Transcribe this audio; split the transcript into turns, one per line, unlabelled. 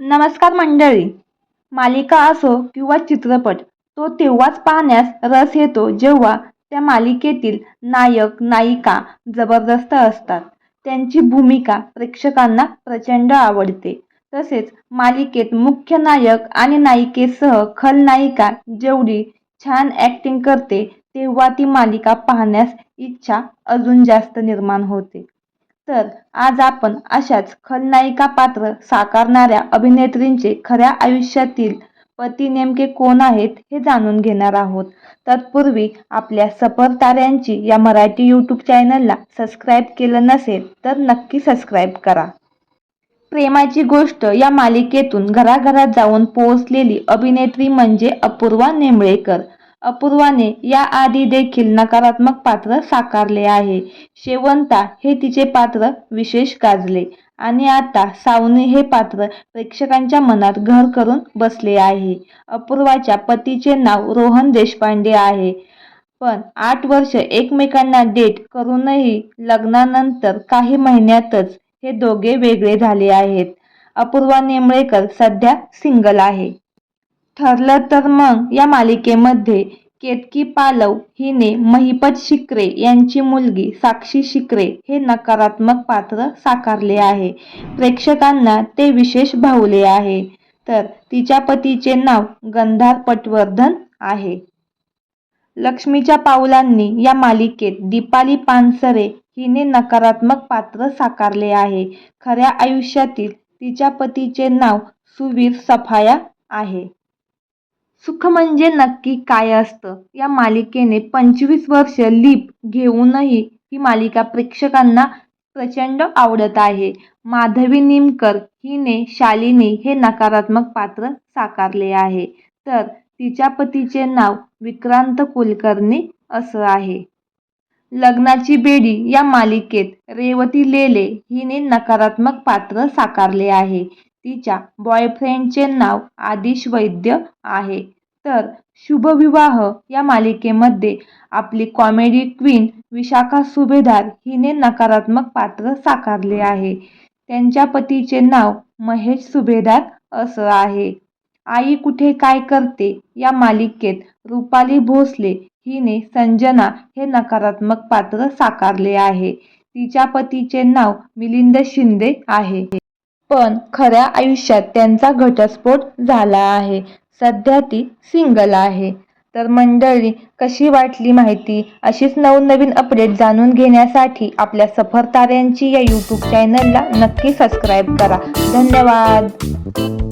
नमस्कार मंडळी. मालिका असो किंवा चित्रपट तो तेव्हाच पाहण्यास रस येतो जेव्हा त्या मालिकेतील नायक नायिका जबरदस्त असतात. त्यांची भूमिका प्रेक्षकांना प्रचंड आवडते. तसेच मालिकेत मुख्य नायक आणि नायिकेसह खलनायिका जेवढी छान ॲक्टिंग करते तेव्हा ती मालिका पाहण्यास इच्छा अजून जास्त निर्माण होते. तर आज आपण अशाच खलनायिका पात्र साकारणाऱ्या अभिनेत्रींचे खऱ्या आयुष्यातील पती नेमके कोण आहेत हे जाणून घेणार आहोत. तत्पूर्वी आपल्या सफर ताऱ्यांची या मराठी यूट्यूब चॅनलला सबस्क्राईब केलं नसेल तर नक्की सबस्क्राईब करा. प्रेमाची गोष्ट या मालिकेतून घराघरात जाऊन पोहोचलेली अभिनेत्री म्हणजे अपूर्वा नेमळेकर अपूर्वाने याआधी देखील नकारात्मक पात्र साकारले आहे. शेवंता हे तिचे पात्र विशेष गाजले आणि आता सावनी हे पात्र प्रेक्षकांच्या मनात घर करून बसले आहे. अपूर्वाच्या पतीचे नाव रोहन देशपांडे आहे. पण आठ वर्ष एकमेकांना डेट करूनही लग्नानंतर काही महिन्यातच हे दोघे वेगळे झाले आहेत. अपूर्वा नेमळेकर सध्या सिंगल आहे. ठरलं तर मग या मालिकेमध्ये केतकी पालव हिने महिपत शिकरे यांची मुलगी साक्षी शिकरे हे नकारात्मक पात्र साकारले आहे. प्रेक्षकांना ते विशेष भावले आहे. तर तिच्या पतीचे नाव गंधार पटवर्धन आहे. लक्ष्मीच्या पावलांनी या मालिकेत दीपाली पानसरे हिने नकारात्मक पात्र साकारले आहे. खऱ्या आयुष्यातील तिच्या पतीचे नाव सुवीर सफाया आहे. सुख म्हणजे नक्की काय असतं? या मालिकेने पंचवीस वर्ष लीप घेऊनही ही मालिका प्रेक्षकांना प्रचंड आवडत आहे. माधवी निमकर हिने शालिनी हे नकारात्मक पात्र साकारले आहे. तर तिच्या पतीचे नाव विक्रांत कुलकर्णी असं आहे. लग्नाची बेडी या मालिकेत रेवती लेले हिने नकारात्मक पात्र साकारले आहे. तिच्या बॉयफ्रेंडचे नाव आदिश वैद्य आहे. तर शुभविवाह या मालिकेमध्ये आपली कॉमेडी क्वीन विशाखा सुभेदार हिने नकारात्मक पात्र साकारले आहे. त्यांच्या पतीचे नाव महेश सुभेदार असं आहे. आई कुठे काय करते या मालिकेत रुपाली भोसले हिने संजना हे नकारात्मक पात्र साकारले आहे. तिच्या पतीचे नाव मिलिंद शिंदे आहे. पण खऱ्या आयुष्यात त्यांचा घटस्फोट झाला आहे. सध्या ती सिंगल आहे. तर मंडळी कशी वाटली माहिती? अशीच नवनवीन अपडेट जाणून घेण्यासाठी आपल्या सफर ताऱ्यांची या यूट्यूब चॅनलला नक्की सबस्क्राईब करा. धन्यवाद!